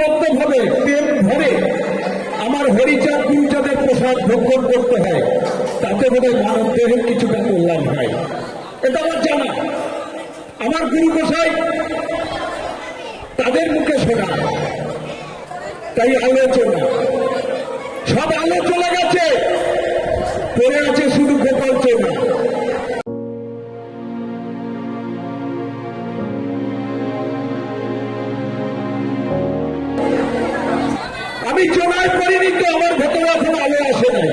শ্রদ্ধা ভাবে প্রেম ভরে আমার হরিচাঁদ গুরুচাঁদের প্রসাদ ভক্ষণ করতে হয়। তাতে বোধহয় মানব দেহের কিছুটা কল্যাণ হয়। এটা আমার জানা। আমার গুরু গোসাই তাদের মুখে শোনা। তাই আলোচনা। সব আলো চলে গেছে। পড়ে আছে শুধু আমি চোনায় পড়িনি তো আমার ভেতরে এখন আলো আসে নাই।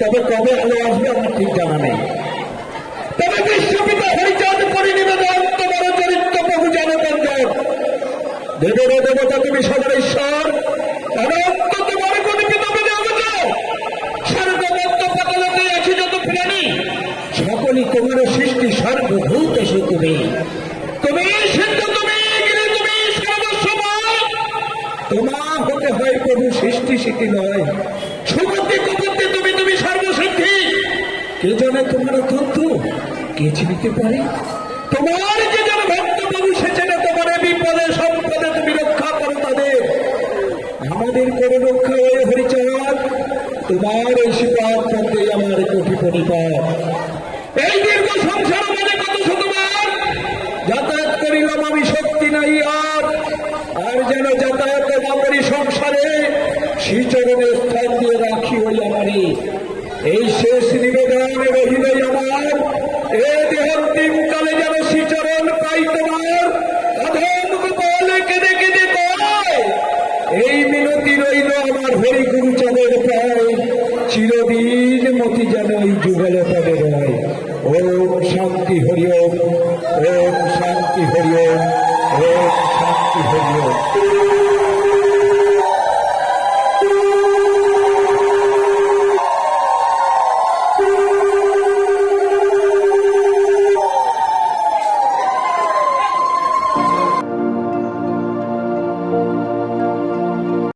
তবে কবে আলো আসবে আমার ঠিক জানা নেই। তবে বিশ্বপিতা হরিচাঁদ পরিনিবেদন তোমার চরিত্র বহু জনগঞ্জন দেবের দেবতা, তুমি সবার ঈশ্বর। অনন্ত তোমার কোন পিতা পেতে অবতার। সর্বমত্ত পাতালতে আছে যত প্রাণী। সকলই তোমার সৃষ্টি সর্বভূত তুমি তুমি তুমি হয় প্রভু সৃষ্টি সিদ্ধি নয়। সুমতি কুমতি তুমি তুমি সর্বসিদ্ধি। কে জানে তোমার তথ্য কে চিনিতে পারে? তোমার যে যেন ভক্ত প্রভু সেচে না তোমার বিপদে, সম্পদে তুমি রক্ষা করো তাদের। আমাদের করে রক্ষা হয়ে হরিচাঁদ। তোমার এই শিপাত মধ্যে আমার কোটি পরিপাত এই দীর্ঘ সংসার মানে কত শতবার যাতায়াত করিলাম আমি, শক্তি নাই আর। আর যেন যাতায়াত না করি, সংসারে শ্রীচরণে স্থান দিয়ে রাখি ওই আমারে এই শেষ নিবেদন হৃদয় আমার। এ দেহান্তিম কালে যেন শ্রীচরণ পাই তোমার। অধম গোপালে কেঁদে কেঁদে এই মিনতি রইল আমার হরি গুরুচরের পায়। চিরদিন মতি যেন এই যুগল পদে রয় ওম শান্তি হরি ওম শান্তি হরি